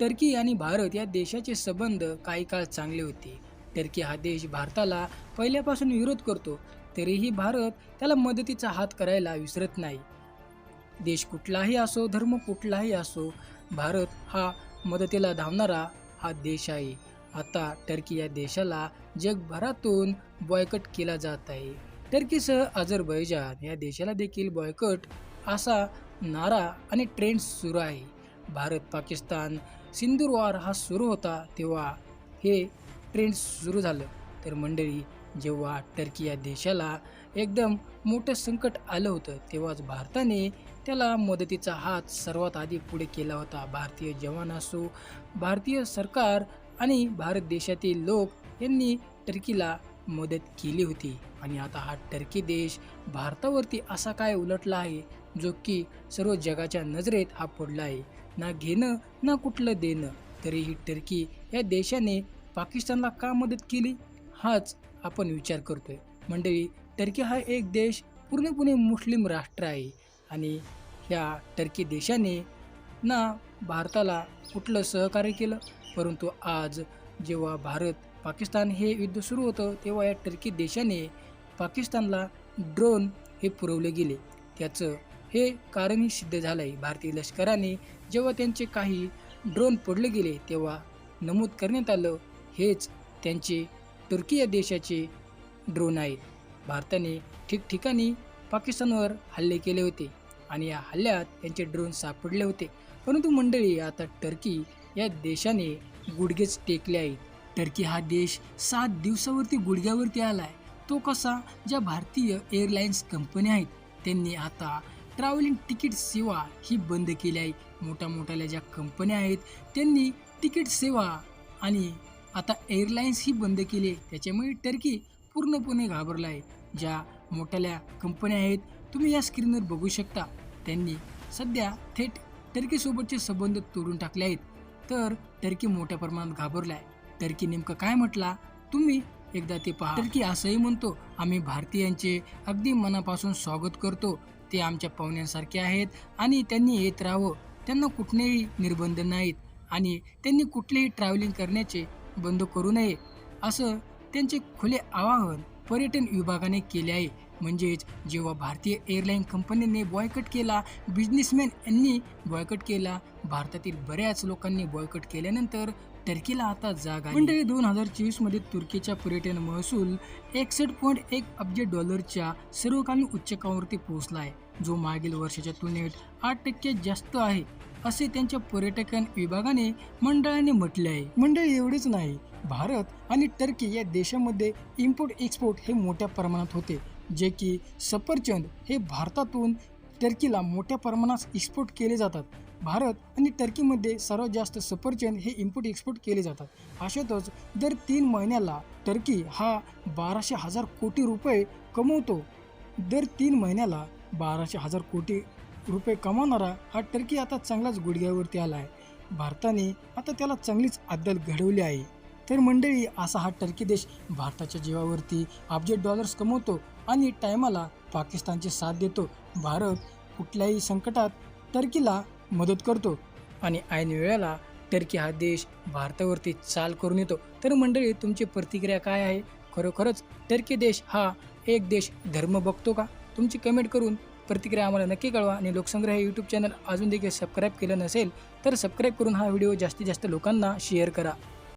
Turkey आणि भारत या देशाचे संबंध काही काळ चांगले होते. टर्की हा देश भारताला पहिल्यापासून विरोध करतो तरीही भारत त्याला मदतीचा हात करायला विसरत नाही. देश कुठलाही असो धर्म कुठलाही असो भारत हा मदतीला धावणारा हा देश आहे. आता टर्की या देशाला जगभरातून बॉयकट केला जात आहे. टर्कीसह अझरबैजान या देशाला देखील बॉयकट असा नारा आणि ट्रेंड सुरू आहे. भारत पाकिस्तान सिंदूर वार हा सुरू होता तेव्हा हे ट्रेंड सुरू झालं. तर मंडळी जेव्हा टर्की या देशाला एकदम मोठं संकट आलं होतं तेव्हाच भारताने त्याला मदतीचा हात सर्वात आधी पुढे केला होता. भारतीय जवान असो भारतीय सरकार आणि भारत देशातील लोक यांनी टर्कीला मदत केली होती. आणि आता हा टर्की देश भारतावरती असा काय उलटला आहे जो की सर्व जगाच्या नजरेत हा पडला आहे? ना घेणं ना कुठलं देणं. तरीही टर्की या देशाने पाकिस्तानला का मदत केली? हाच आपण विचार करतोय. मंडळी टर्की हा एक देश पूर्णपणे मुस्लिम राष्ट्र आहे आणि ह्या टर्की देशाने ना भारताला कुठलं सहकार्य केलं? परंतु आज जेव्हा भारत पाकिस्तान हे युद्ध सुरू होतं तेव्हा या टर्की देशाने पाकिस्तानला ड्रोन हे पुरवले गेले. त्याचं हे कारणही सिद्ध झालं आहे भारतीय लष्कराने जेव्हा त्यांचे काही ड्रोन पडले गेले तेव्हा नमूद करण्यात आलं हेच त्यांचे तुर्की या देशाचे ड्रोन आहेत. भारताने ठिकठिकाणी पाकिस्तानवर हल्ले केले होते आणि या हल्ल्यात त्यांचे ड्रोन सापडले होते. परंतु मंडळी आता टर्की या देशाने गुडघेच टेकले आहेत. टर्की हा देश सात दिवसावरती गुडघ्यावरती आला आहे तो कसा? ज्या भारतीय एअरलाईन्स कंपन्या आहेत त्यांनी आता ट्रॅव्हलिंग तिकीट सेवा ही बंद केली आहे मोठ्या मोठ्याल्या ज्या कंपन्या आहेत त्यांनी तिकीट सेवा आणि आता एअरलाईन्स ही बंद केली. आहे त्याच्यामुळे टर्की पूर्णपणे घाबरला आहे ज्या मोठ्याल्या कंपन्या आहेत तुम्ही या स्क्रीनवर बघू शकता. त्यांनी सध्या थेट टर्कीसोबतचे संबंध तोडून टाकले आहेत. तर टर्की मोठ्या प्रमाणात घाबरला आहे टर्की नेमकं काय म्हटला? तुम्ही एकदा ते पहा की असंही म्हणतो आम्ही भारतीयांचे अगदी मनापासून स्वागत करतो. ते आमच्या पाहुण्यांसारखे आहेत आणि त्यांनी येत राहावं. त्यांना कुठलेही निर्बंध नाहीत आणि त्यांनी कुठलेही ट्रॅव्हलिंग करण्याचे बंद करू नये. असं त्यांचे खुले आवाहन पर्यटन विभागाने केले आहे. म्हणजेच जेव्हा भारतीय एअरलाईन कंपनीने बॉयकट केला बिझनेसमॅन यांनी बॉयकट केला भारतातील बऱ्याच लोकांनी बॉयकट केल्यानंतर टर्कीला आता जाग मंडळी दोन हजार चोवीसमध्ये तुर्कीचा पर्यटन महसूल एकसष्ट पॉईंट एक अब्ज डॉलरच्या सर्वकालीन उच्चकावरती पोहोचला आहे जो मागील वर्षाच्या तुलनेत आठ टक्के जास्त आहे असे त्यांच्या पर्यटन विभागाने मंडळाने म्हटले आहे मंडळी एवढेच नाही. भारत आणि टर्की या देशामध्ये इम्पोर्ट एक्सपोर्ट हे मोठ्या प्रमाणात होते. जे की सफरचंद हे भारतातून टर्कीला मोठ्या प्रमाणात एक्सपोर्ट केले जातात. भारत आणि टर्कीमध्ये सर्वात जास्त सफरचंद हे इम्पोर्ट एक्सपोर्ट केले जातात. अशातच दर तीन महिन्याला टर्की हा बाराशे हजार कोटी रुपये कमवतो. दर तीन महिन्याला बाराशे हजार कोटी रुपये कमावणारा हा टर्की आता चांगलाच गुडघ्यावरती आला आहे भारताने आता त्याला चांगलीच अद्दल घडवली आहे. तर मंडळी असा हा टर्की देश भारताच्या जीवावरती अब्ज डॉलर्स कमवतो. आणि टायमाला पाकिस्तानची साथ देतो. भारत कुठल्याही संकटात टर्कीला मदत करतो आणि ऐन वेळेला टर्की हा देश भारतावरती चाल करून येतो. तर मंडळी तुमची प्रतिक्रिया काय आहे? खरोखरच टर्की देश हा एक देश धर्म बघतो का? तुमची कमेंट करून प्रतिक्रिया आम्हाला नक्की कळवा आणि लोकसंग्रह हे यूट्यूब चॅनल अजून देखील सबस्क्राईब केलं नसेल तर सबस्क्राईब करून हा व्हिडिओ जास्तीत जास्त लोकांना शेअर करा.